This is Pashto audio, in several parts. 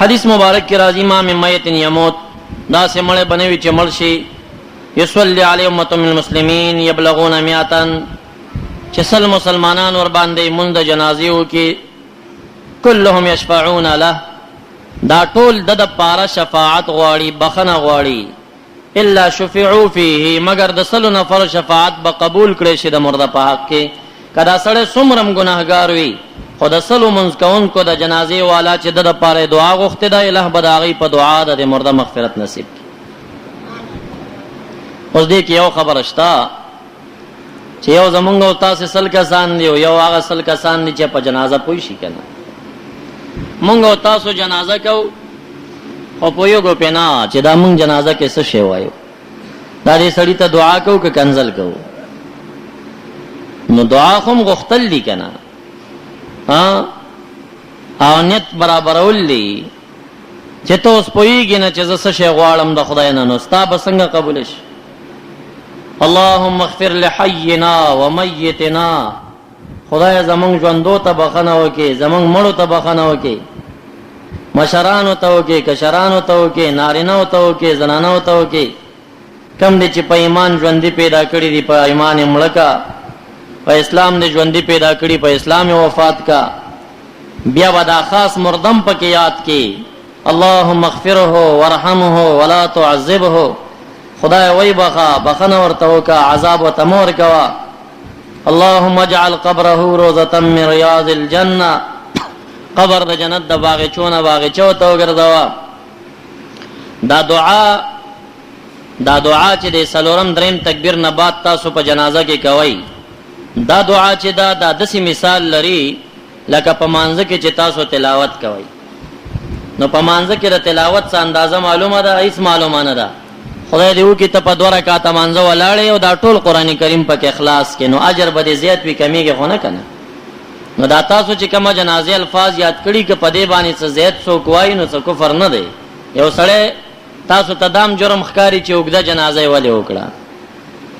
حدیث مبارک کی راضی ما من میت یموت دا سے مړ بنوي چې مړ شي یصلی علی امه المسلمین یبلغون میاتن چې سل مسلمانان ور باندې مونږ د جنازې وکي كلهم یشفعون له دا ټول د د پاره شفاعت غواړي بخنه غواړي الا شفعوا فيه مگر د سلو نفر شفاعت به قبول کړي شي د مرده په حق کې کدا سړی څومره ګناهګار وي د سلو منځ کوونکو د جنازې والا چې د د پاره دعا غوښتې ده الہ به د هغې په دعا د مرده مغفرت نصیب کړي. اوس دې کې یو خبره شته چې یو زمونږ او تاسو سل کسان دی یو هغه سل کسان دي چې په جنازه پوي شي کنه مونږ او تاسو جنازه کو او پویو کو پینا چې دا مونږ جنازه کې څه شی وایو. دا دې سړی ته دعا کو که کنزل کو نو دعا هم غختل دي کنه او نیت برابرول دي چې ته اوس پویږي نه چې زه شی غواړم د خدای نه نو ستا به څنګه قبول شي؟ اللهم اغفر لحينا وميتنا خدای زمونږ ژوندو ته بخنه وکي زمونږ مړو ته بخنه وکي مشرانو ته وکي کشرانو ته وکي نارینهو ته وکي زنانو ته وکي کم دي چې په ایمان ژوندۍ پیدا کړی دي په ایمان مړکا په اسلام دې ژوندۍ پیدا کړی په اسلام وفات کا بیا ودا خاص مردم پکې یاد کی اللهم اغفره وارحمه ولا تعذبه. خدای وای بخا بخنه ورته وکا عذاب وتمور کوا اللهم اجعل قبره روزه من رياض الجنه قبر د جنت د باغچونه باغچو ته وګرځوا دا دعا دا دعا چې د سلورم دریم تکبیر نه بعد تاسو په جنازه کې کوي دا دعا چې دا د داسې مثال لري لکه په مانزه کې چې تاسو تلاوت کوي نو په مانزه کې د تلاوت څخه اندازه معلومه ده؟ هیڅ معلومه نه ده. خدای دې وکي ته په دوه رکعات مانزه ولاړې او دا ټول قران کریم په اخلاص کې نو اجر به زیات وي کمیږي خو نه کنه. نو دا تاسو چې کومه جنازه الفاظ یاد کړی ک په دې باندې څه زیات څوک وای نو څه کفر نه دی. یو سړی تاسو ته دام جرم ښکاری چې وګدا جنازه ولې وکړه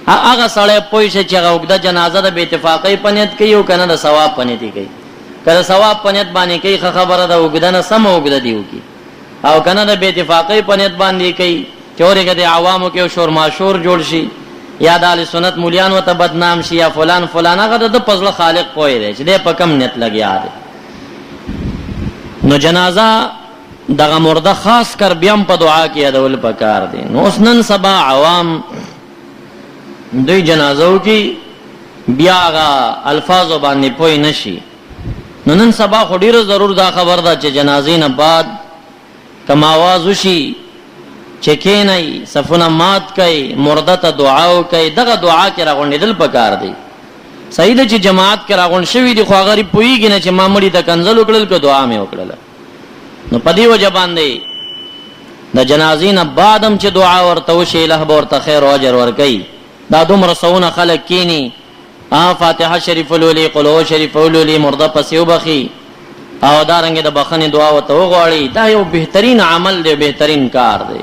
هغه سړی پوه شي چې هغه وګدا جنازه د اتفاقی پنیت کوي او کنه د ثواب پنیت کوي. کله ثواب پنیت باندې کوي خبره ده وګدا نه سم وګدا دیو کی او کنه د اتفاقی پنیت باندې کوي چورې د عوامو کې شور ماشور جوړ شي یا د اهل سنت مولیان وته بدنام شي یا فلان فلان هغه د پزله خالق پوي دی چې د په کم نیت لګیا دی. نو جنازه دغه مرده خاص کر بیام په دعا کې یادول پکار دي نو اوس نن سبا عوام دوی جنازو کې بیا هغه الفاظ باندې پوي نشي نو نن سبا خو ډیره ضرور دا خبر ده چې جنازې نه بعد کما आवाज وشي چکه نه صفونه مات کوي مرده ته دعا کوي دغه دعا کې راغونډل پکار دی صحیح ده چې جماعت کې راغون شوی دی خو غریب پویږي نه چې مامړي ته کنزل وکړل کو دعا مې وکړل نو پدی وجه باندې د جنازې نه بعدم چې دعا ورته وشي له ورته خیر او اجر ورکي دا دومره سونه خلق کینی ا فاتحه شریف ولولي قلو شریف ولولي مرده پسې وبخي. او دارنګ د بخنه دعا وته وغواړي. دا یو بهترین عمل دی بهترین کار دی